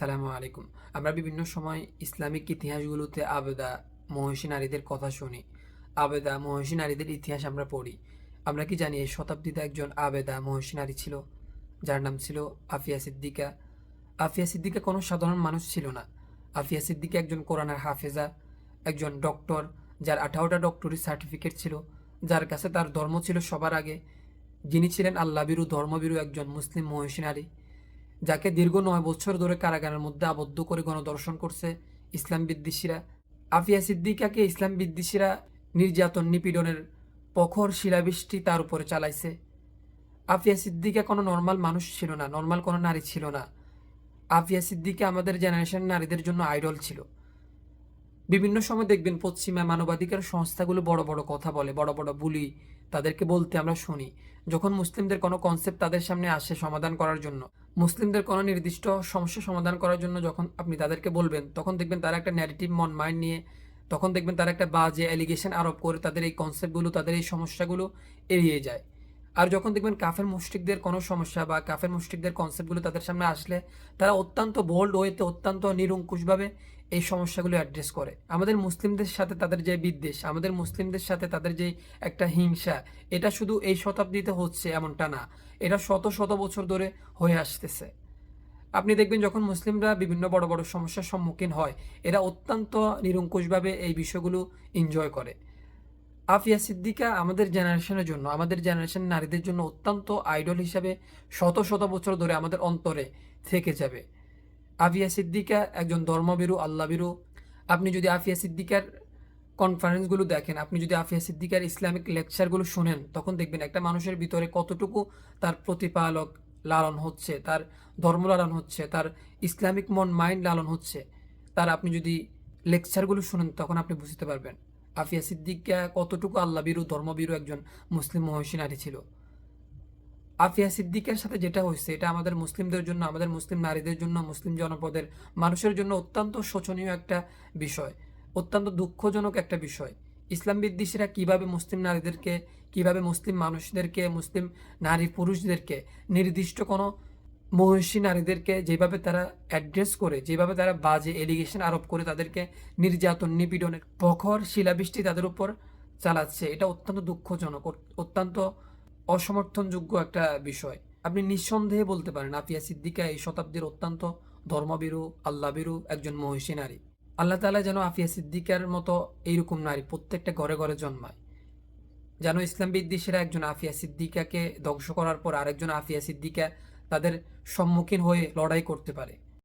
আসসালামু আলাইকুম। আমরা বিভিন্ন সময় ইসলামিক ইতিহাসগুলোতে আবেদা মহিষী নারীদের কথা শুনি। আবেদা মহিষী নারীদের ইতিহাস আমরা পড়ি। আমরা কি জানি এই শতাব্দীতে একজন আবেদা মহিষী নারী ছিল? যার নাম ছিল আফিয়া সিদ্দিকা। আফিয়া সিদ্দিকা কোনো সাধারণ মানুষ ছিল না। আফিয়া সিদ্দিকা একজন কোরআনের হাফেজা, একজন ডক্টর, যার আঠারোটা ডক্টরি সার্টিফিকেট ছিল, যার কাছে তার ধর্ম ছিল সবার আগে। যিনি ছিলেন আল্লাবিরু ধর্মবিরু একজন মুসলিম মহিষী নারী। যাকে দীর্ঘ নয় বছর ধরে কারাগারের মধ্যে আবদ্ধ করে গণদর্শন করছে ইসলাম বিদ্বেষীরা। আফিয়া সিদ্দিকাকে ইসলাম বিদ্বেষীরা নির্যাতন নিপীড়নের প্রখর শিলাবৃষ্টি তার উপরে চালাইছে। আফিয়া সিদ্দিকা কোনো নর্মাল মানুষ ছিল না, নর্মাল কোনো নারী ছিল না। আফিয়া সিদ্দিকা আমাদের জেনারেশন নারীদের জন্য আইডল ছিল। বিভিন্ন সময় দেখবেন পশ্চিমা মানবাধিকার সংস্থাগুলো বড় বড় কথা বলে, বড় বড় বুলি তাদেরকে বলতে আমরা শুনি। যখন মুসলিমদের কোনো কনসেপ্ট তাদের সামনে আসে সমাধান করার জন্য, মুসলিমদের কোনো নির্দিষ্ট সমস্যা সমাধান করার জন্য যখন আপনি তাদেরকে বলবেন, তখন দেখবেন তারা একটা ন্যারেটিভ মন মাইন্ড নিয়ে, তখন দেখবেন তারা একটা বাজে অ্যালিগেশন আরোপ করে তাদের এই কনসেপ্টগুলো তাদের এই সমস্যাগুলো এড়িয়ে যায়। আর যখন দেখবেন কাফের মুশরিকদের কোনো সমস্যা বা কাফের মুশরিকদের কনসেপ্টগুলো তাদের সামনে আসলে তারা অত্যন্ত বোল্ড ওয়েতে অত্যন্ত নিরঙ্কুশভাবে এই সমস্যাগুলো অ্যাড্রেস করে। আমাদের মুসলিমদের সাথে তাদের যে বিদ্বেষ, আমাদের মুসলিমদের সাথে তাদের যে একটা হিংসা, এটা শুধু এই শতাব্দীতে হচ্ছে এমনটা না। এটা শত শত বছর ধরে হয়ে আসতেছে। আপনি দেখবেন যখন মুসলিমরা বিভিন্ন বড় বড় সমস্যার সম্মুখীন হয়, এরা অত্যন্ত নিরঙ্কুশভাবে এই বিষয়গুলো এনজয় করে। আফিয়া সিদ্দিকা আমাদের জেনারেশনের জন্য, আমাদের জেনারেশন নারীদের জন্য অত্যন্ত আইডল হিসাবে শত শত বছর ধরে আমাদের অন্তরে থেকে যাবে। আফিয়া সিদ্দিকা একজন ধর্মবিরু আল্লাবিরু আপনি যদি আফিয়া সিদ্দিকার কনফারেন্সগুলো দেখেন, আপনি যদি আফিয়া সিদ্দিকার ইসলামিক লেকচারগুলো শুনেন, তখন দেখবেন একটা মানুষের ভিতরে কতটুকু তার প্রতিপালক লালন হচ্ছে, তার ধর্ম লালন হচ্ছে, তার ইসলামিক মন মাইন্ড লালন হচ্ছে। তার আপনি যদি লেকচারগুলো শুনেন, তখন আপনি বুঝতে পারবেন। আফিয়া সিদ্দিকা কতটুকু আল্লাবিরু ধর্মবিরু একজন মুসলিম মহিষী নারী ছিল? আফিয়া সিদ্দিকের সাথে যেটা হয়েছে, এটা আমাদের মুসলিমদের জন্য, আমাদের মুসলিম নারীদের জন্য, মুসলিম জনপদের মানুষের জন্য অত্যন্ত শোচনীয় একটা বিষয়, অত্যন্ত দুঃখজনক একটা বিষয়। ইসলাম বিদ্বেষীরা কীভাবে মুসলিম নারীদেরকে, কীভাবে মুসলিম মানুষদেরকে, মুসলিম নারী পুরুষদেরকে নির্দিষ্ট কোনো মহিষী নারীদেরকে যেভাবে তারা অ্যাড্রেস করে, যেভাবে তারা বাজে এলিগেশন আরোপ করে, তাদেরকে নির্যাতন নিপীড়নের প্রখর শিলাবৃষ্টি তাদের উপর চালাচ্ছে। এটা অত্যন্ত দুঃখজনক অত্যন্ত অসমর্থনযোগ্য একটা বিষয়। আপনি নিঃসন্দেহে বলতে পারেন, আফিয়া সিদ্দিকা এই শতাব্দীর অত্যন্ত ধর্মবিরু আল্লাবিরু একজন মহিষী নারী। আল্লাহ তালা যেন আফিয়া সিদ্দিকার মতো এইরকম নারী প্রত্যেকটা ঘরে ঘরে জন্মায়। যেন ইসলাম বিদ্বেষীরা একজন আফিয়া সিদ্দিকাকে ধ্বংস করার পর আরেকজন আফিয়া সিদ্দিকা তাদের সম্মুখীন হয়ে লড়াই করতে পারে।